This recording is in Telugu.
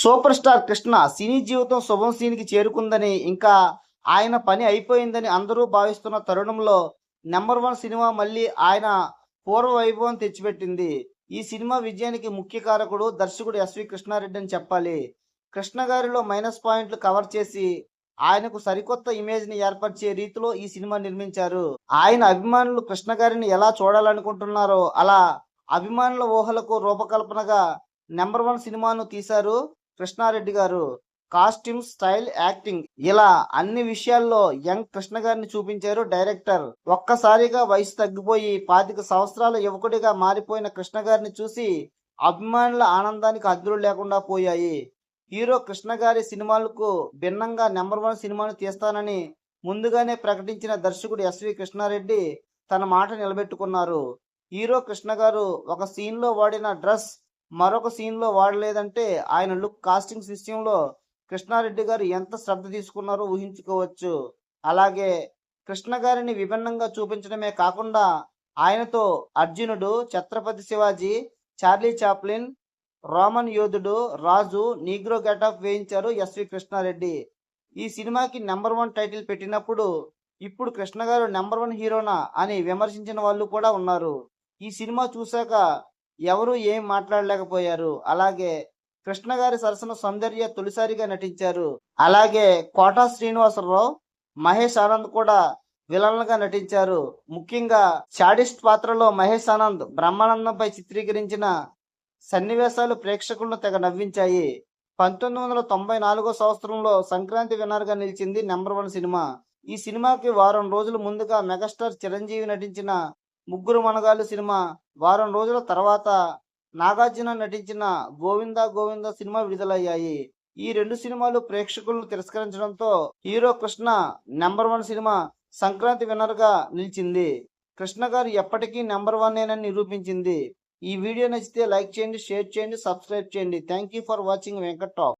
సూపర్ స్టార్ కృష్ణ సినీ జీవితం శుభం సీన్కి చేరుకుందని ఇంకా ఆయన పని అయిపోయిందని అందరూ భావిస్తున్న తరుణంలో నెంబర్ వన్ సినిమా మళ్ళీ ఆయన పూర్వ వైభవం తెచ్చిపెట్టింది. ఈ సినిమా విజయానికి ముఖ్య కారకుడు దర్శకుడు ఎస్వి కృష్ణారెడ్డి అని చెప్పాలి. కృష్ణ గారిలో మైనస్ పాయింట్లు కవర్ చేసి ఆయనకు సరికొత్త ఇమేజ్ని ఏర్పరిచే రీతిలో ఈ సినిమా నిర్మించారు. ఆయన అభిమానులు కృష్ణ గారిని ఎలా చూడాలనుకుంటున్నారో అలా అభిమానుల ఊహలకు రూపకల్పనగా నెంబర్ వన్ సినిమాను తీశారు. కృష్ణారెడ్డి గారు కాస్ట్యూమ్ స్టైల్ యాక్టింగ్. ఇలా అన్ని విషయాల్లో యంగ్ కృష్ణ గారిని చూపించారు డైరెక్టర్. ఒక్కసారిగా వయసు తగ్గిపోయి పాతిక సంవత్సరాల యువకుడిగా మారిపోయిన కృష్ణ గారిని చూసి అభిమానుల ఆనందానికి అద్దులు లేకుండా పోయాయి. హీరో కృష్ణ గారి సినిమాలకు భిన్నంగా నెంబర్ వన్ సినిమాను తీస్తానని ముందుగానే ప్రకటించిన దర్శకుడు ఎస్వి కృష్ణారెడ్డి తన మాట నిలబెట్టుకున్నారు. హీరో కృష్ణ గారు ఒక సీన్లో వాడిన డ్రెస్ మరొక సీన్లో వాడలేదంటే ఆయన లుక్ కాస్టింగ్స్ విషయంలో కృష్ణారెడ్డి గారు ఎంత శ్రద్ధ తీసుకున్నారో ఊహించుకోవచ్చు. అలాగే కృష్ణ గారిని విభిన్నంగా చూపించడమే కాకుండా ఆయనతో అర్జునుడు Chhatrapati Shivaji Charlie Chaplin Roman యోధుడు రాజు నీగ్రో గెటప్ వేయించారు ఎస్వి కృష్ణారెడ్డి. ఈ సినిమాకి నెంబర్ వన్ టైటిల్ పెట్టినప్పుడు ఇప్పుడు కృష్ణ గారు నెంబర్ వన్ హీరోనా అని విమర్శించిన వాళ్ళు కూడా ఉన్నారు. ఈ సినిమా చూశాక ఎవరు ఏం మాట్లాడలేకపోయారు. అలాగే కృష్ణ గారి సరసన సౌందర్య తొలిసారిగా నటించారు. అలాగే కోటా శ్రీనివాసరావు మహేష్ ఆనంద్ కూడా విలన్లుగా నటించారు. ముఖ్యంగా షాడిస్ట్ పాత్రలో మహేష్ ఆనంద్ బ్రహ్మానందంపై చిత్రీకరించిన సన్నివేశాలు ప్రేక్షకులను తెగ నవ్వించాయి. పంతొమ్మిది వందల తొంభై నాలుగో సంవత్సరంలో సంక్రాంతి విన్నర్గా నిలిచింది నెంబర్ వన్ సినిమా. ఈ సినిమాకి వారం రోజుల ముందుగా మెగాస్టార్ చిరంజీవి నటించిన ముగ్గురు మనగాళ్ళు సినిమా. వారం రోజుల తర్వాత నాగార్జున నటించిన గోవింద గోవింద సినిమా విడుదలయ్యాయి. ఈ రెండు సినిమాలు ప్రేక్షకులను తిరస్కరించడంతో hero Krishna number one cinema Sankranti విన్నర్గా నిలిచింది. కృష్ణ గారు ఎప్పటికీ నెంబర్ వన్ అని నిరూపించింది. ఈ వీడియో నచ్చితే లైక్ చేయండి షేర్ చేయండి సబ్స్క్రైబ్ చేయండి. Thank you for watching Venkat talk